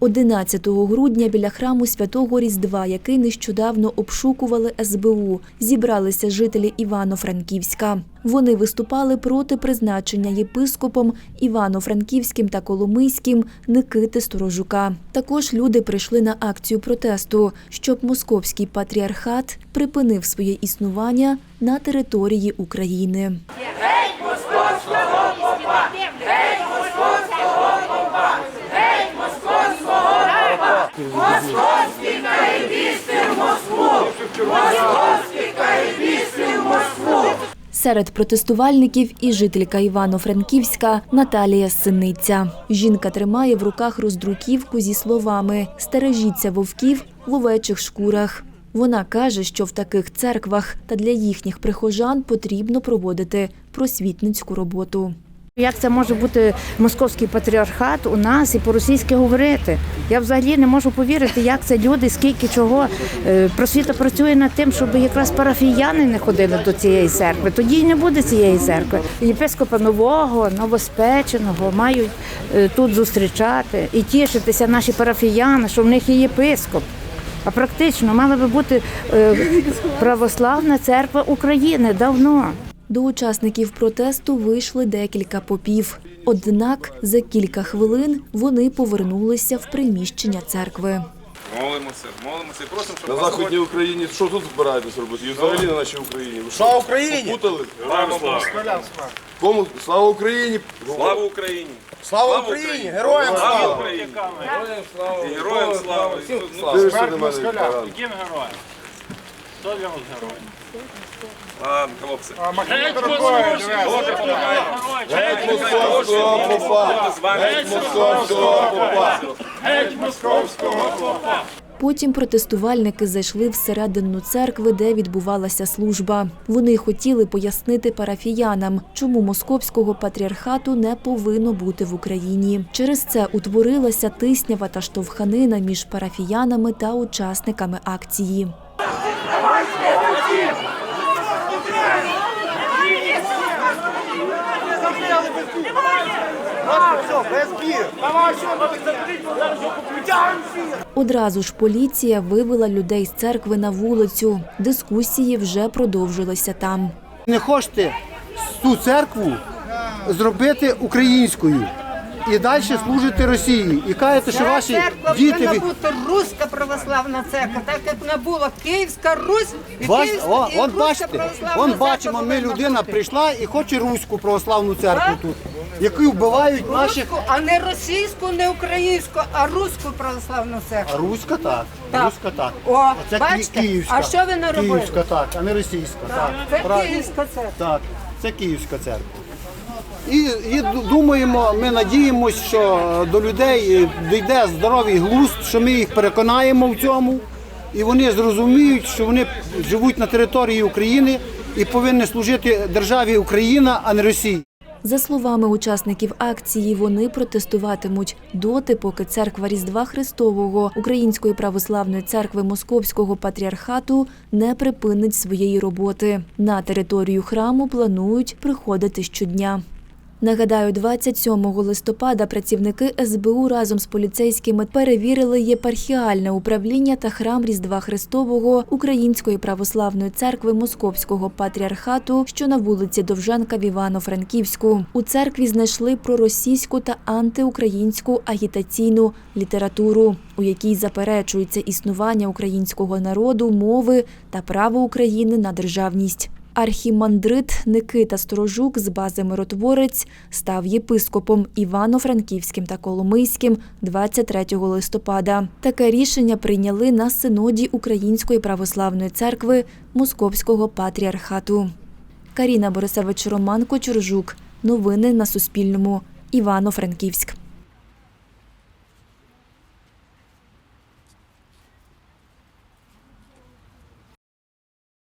11 грудня біля храму Святого Різдва, який нещодавно обшукували СБУ, зібралися жителі Івано-Франківська. Вони виступали проти призначення єпископом Івано-Франківським та Коломийським Никити Сторожука. Також люди прийшли на акцію протесту, щоб московський патріархат припинив своє існування на території України. Серед протестувальників і жителька Івано-Франківська Наталія Синиця. Жінка тримає в руках роздруківку зі словами Стережіться вовків в овечих шкурах. Вона каже, що в таких церквах та для їхніх прихожан потрібно проводити просвітницьку роботу. Як це може бути московський патріархат у нас і по-російськи говорити? Я взагалі не можу повірити, як це люди, скільки чого. Е, Просвіта працює над тим, щоб якраз парафіяни не ходили до цієї церкви. Тоді й не буде цієї церкви. Єпископа нового, новоспеченого мають е, тут зустрічати і тішитися наші парафіяни, що в них є єпископ. А практично мала би бути е, православна церква України давно. До учасників протесту вийшли декілька попів. Однак за кілька хвилин вони повернулися в приміщення церкви. Молимося, молимося і просимо, щоб На Західній Україні що тут збираєтесь робити? І взагалі на нашій Україні. Ви що, Слава Україні! Попутали? Героям слава. Кому? Слава Україні! Слава Україні! Слава Україні! Героям Слава слава! Україні! Героям слава! І героям слава! Всім Ну, слава! Дивишся на мене, москаля. Яким героям? Хто для вас герой? Ладно, хлопці. А Максим. Геть московського попа! Геть московського попа! Геть московського попа! Потім протестувальники зайшли всередину церкви, де відбувалася служба. Вони хотіли пояснити парафіянам, чому московського патріархату не повинно бути в Україні. Через це утворилася тиснява та штовханина між парафіянами та учасниками акції. Одразу ж поліція вивела людей з церкви на вулицю. Дискусії вже продовжилися там. не хочете цю церкву зробити українською і далі служити Росії. І кажете, що Ця ваші церква діти повинна від- бути руська православна церква, так як не було Київська Русь і Бач, Київська о, і он Руська бачите, православна он церква бачимо, ми повинна людина бути. прийшла і хоче руську православну церкву тут, яку вбивають наших. Руську, а не російську, не українську, а руську православну А церкву. руська так, Так. руська так. О, а це бачите? київська. А що ви наробили? Київська так, а не російська. Так, Це Правильно. Київська церква. Так, це Київська церква. І, і думаємо, ми надіємося, що до людей дійде здоровий глузд, що ми їх переконаємо в цьому, і вони зрозуміють, що вони живуть на території України і повинні служити державі Україна, а не Росії. За словами учасників акції, вони протестуватимуть доти, поки церква Різдва Христового Української православної церкви Московського патріархату не припинить своєї роботи. На територію храму планують приходити щодня. Нагадаю, 27 листопада працівники СБУ разом з поліцейськими перевірили єпархіальне управління та храм Різдва Христового Української православної церкви Московського патріархату, що на вулиці Довженка в Івано-Франківську. У церкві знайшли проросійську та антиукраїнську агітаційну літературу, у якій заперечується існування українського народу, мови та право України на державність. Архімандрит Никита Сторожук з бази Миротворець став єпископом Івано-Франківським та Коломийським 23 листопада. Таке рішення прийняли на синоді Української православної церкви Московського патріархату. Каріна Борисевич Роман Кочуржук. Новини на Суспільному. Івано-Франківськ.